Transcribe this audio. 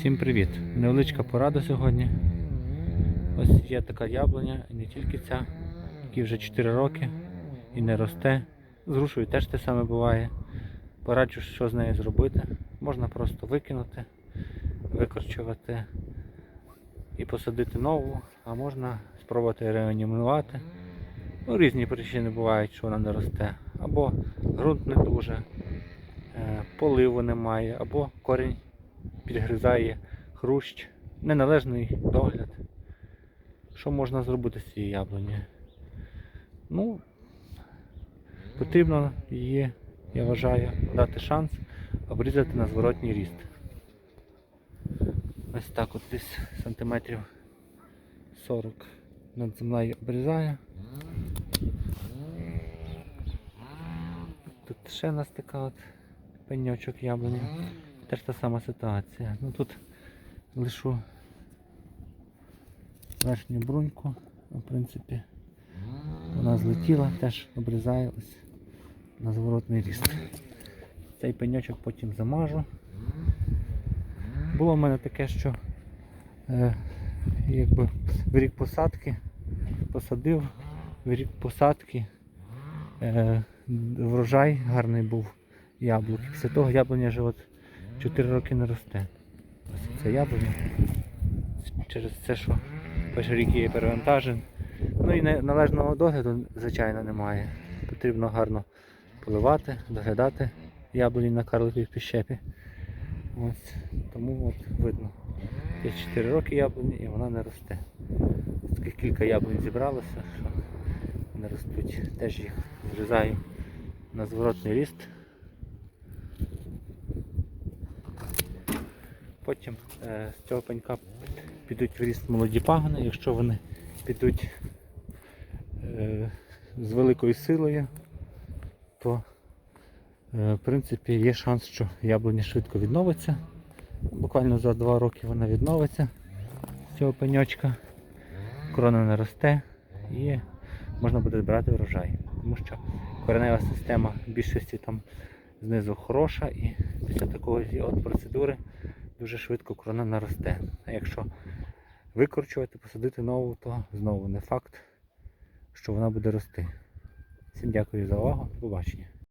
Всім привіт! Невеличка порада сьогодні. Ось є така яблуня, і не тільки ця, якій вже 4 роки і не росте. З грушею теж те саме буває. Пораджу, що з нею зробити. Можна просто викинути, викорчувати і посадити нову, а можна спробувати реанімувати. Ну, різні причини бувають, що вона не росте. Або ґрунт не дуже, е, поливу немає, або корінь підгризає хрущ, неналежний догляд. Що можна зробити з цією яблуні? Ну, потрібно її, я вважаю, дати шанс обрізати на зворотній ріст. Ось так от десь сантиметрів 40 над землею обрізаю. Тут ще у нас така от пеньочок яблуні. Теж та сама ситуація. Ну тут лишу верхню бруньку, в принципі, вона злетіла, теж обрізаю на зворотний ріст. Цей пеньочок потім замажу. Було в мене таке, що е, якби в рік посадки посадив, в рік посадки е, врожай гарний був яблук. Після того яблуня вже от 4 роки не росте. Ось це яблуня. Через це, що перший рік є перевантажен. Ну і належного догляду, звичайно, немає. Потрібно гарно поливати, доглядати яблуні на карликовій піщепі. Ось. Тому от видно. Є 4 роки яблуні і вона не росте. Таких кілька яблунь зібралося, що не ростуть. Теж їх зрізаю на зворотний ріст. Потім е, з цього пенька підуть в ріст молоді пагони, якщо вони підуть е, з великою силою, то е, в принципі є шанс, що яблуня швидко відновиться. Буквально за 2 роки вона відновиться з цього пеньочка. Корона не росте і можна буде збирати врожай. Тому що коренева система в більшості там знизу хороша і після такої от процедури дуже швидко крона наросте. А якщо викорчувати, посадити нову, то знову не факт, що вона буде рости. Всім дякую за увагу. До побачення.